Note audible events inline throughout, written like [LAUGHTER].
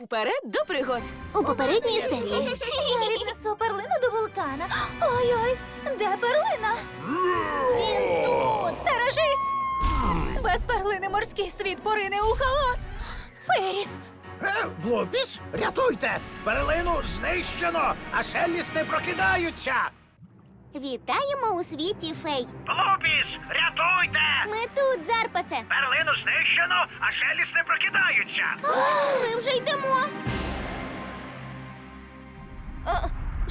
Уперед до пригод. У попередній серії. Я віднесу перлину до вулкана. Ой-ой, де перлина? Він тут. Стережись! Без перлини морський світ порине у хаос. Феріс, Е, Блупіс, рятуйте! Перлину знищено, а Шелліс не прокидаються! Вітаємо у світі фей. Блупіс, рятуйте! Ми тут, Зарпасе. Перлину знищено, а Шелліс не прокидаються! Ми вже йдемо.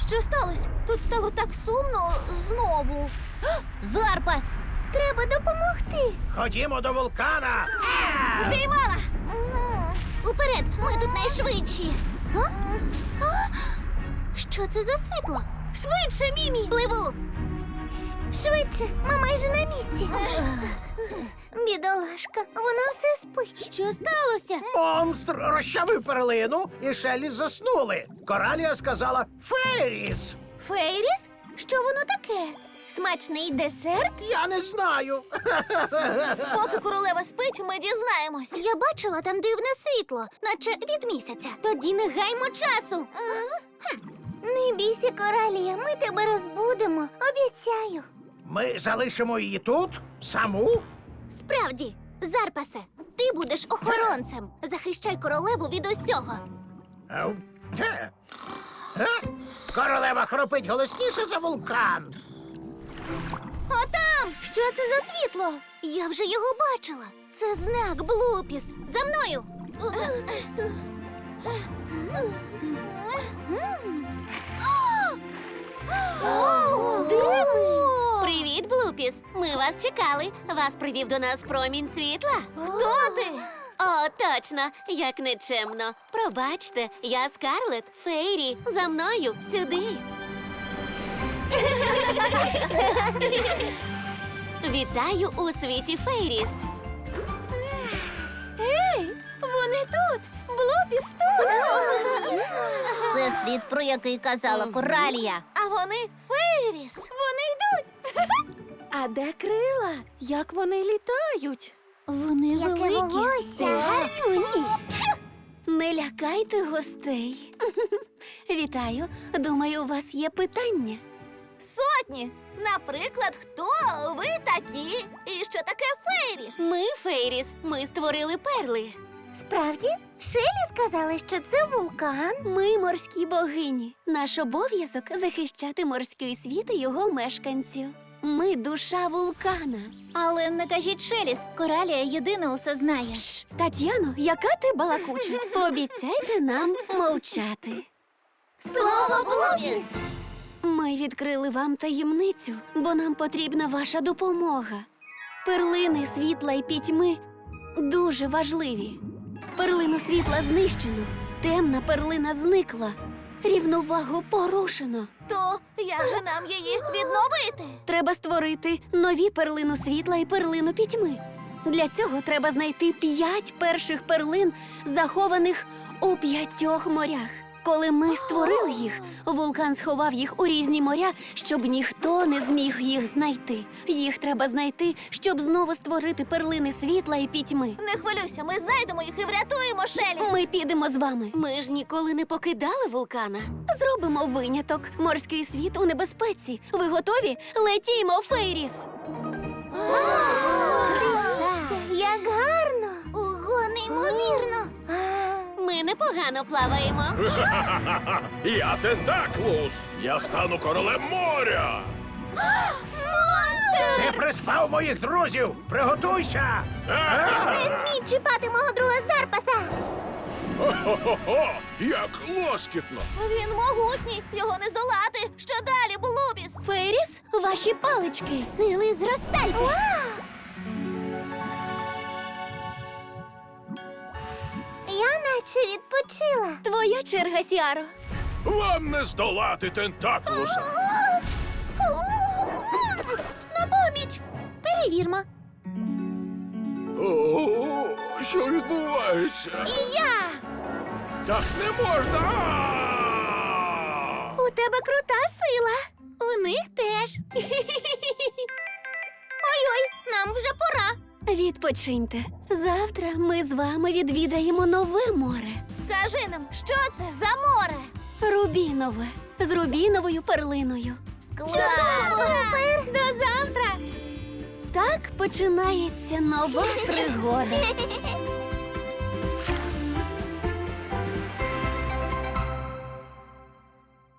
Що сталося? Тут стало так сумно знову. Зарпас. Треба допомогти. Ходімо до вулкана! Піймала. Уперед, ми тут найшвидші. А? А? Що це за світло? Швидше, Мімі! Пливу. Швидше, ми майже на місці. Бідолашка, вона все спить. Що сталося? Монстр розчавив перлину, і Шелліс заснули. Коралія сказала Феріс! Фейріс? Що воно таке? Смачний десерт? Я не знаю. Поки королева спить, ми дізнаємось. Я бачила там дивне світло, наче від місяця. Тоді не гаймо часу. Не бійся, коралія, ми тебе розбудемо. Обіцяю. Ми залишимо її тут, саму. Справді, Зарпасе, ти будеш охоронцем. Захищай королеву від усього. Ау. Е. Е? Королева хропить голосніше за вулкан. Отам! Що це за світло? Я вже його бачила. Це знак Блупіс. За мною. Де ми? Привіт, Блупіс! Ми вас чекали. Вас привів до нас промінь світла. Хто ти? О, точно, як нечемно. Пробачте, я Скарлет, Фейрі. За мною сюди. Вітаю у світі Фейріс. ей, вони тут! Блупіс! Це світ, про який казала коралія. А вони Фейріс. Вони йдуть! А де крила? Як вони літають? Вони Яке великі. волосся. гарні. Не лякайте гостей. Вітаю. Думаю, у вас є питання. Сотні. Наприклад, хто ви такі? І що таке Фейріс? Ми, Фейріс, ми створили перли. Справді? Шелі сказали, що це вулкан. Ми морські богині. Наш обов'язок захищати морський світ і його мешканців. Ми душа вулкана. Але не кажіть Шеліс, коралія єдина усе знає. Шш, Тетяно, яка ти балакуча? [LAUGHS] Пообіцяйте нам мовчати. Слово Блупіс! Ми відкрили вам таємницю, бо нам потрібна ваша допомога. Перлини світла і пітьми дуже важливі. Перлину світла знищено, темна перлина зникла, рівновагу порушено. То як же нам її відновити? Треба створити нові перлину світла і перлину пітьми. Для цього треба знайти п'ять перших перлин, захованих у п'ятьох морях. Коли ми створили їх, вулкан сховав їх у різні моря, щоб ніхто не зміг їх знайти. Їх треба знайти, щоб знову створити перлини світла і пітьми. Не хвилюйся, ми знайдемо їх і врятуємо Шеліс. Ми підемо з вами. Ми ж ніколи не покидали вулкана. Зробимо виняток. Морський світ у небезпеці. Ви готові? Летімо, Фейріс! Непогано плаваємо. [LAUGHS] Я тентаклус! Я стану королем моря! Ти приспав моїх друзів! Приготуйся! Не смій чіпати мого друга Зарпаса. Хо-хо-хо! Як лоскітно! Він могутній, його не здолати. Що далі, Блубіс? Фейріс, ваші палички. Сили зростайте! Я наче відпочила. Твоя черга, Сіаро. Вам не здолати тентаклуса! На поміч. Перевірмо. О, що відбувається? І я. Так не можна! А! У тебе крута сила. У них теж. [LAUGHS] Ой-ой, нам вже пора. Відпочиньте. Завтра ми з вами відвідаємо нове море. Скажи нам, що це за море? Рубінове з рубіновою перлиною. Клас! Супер! До завтра! Так починається нова пригода. [LAUGHS]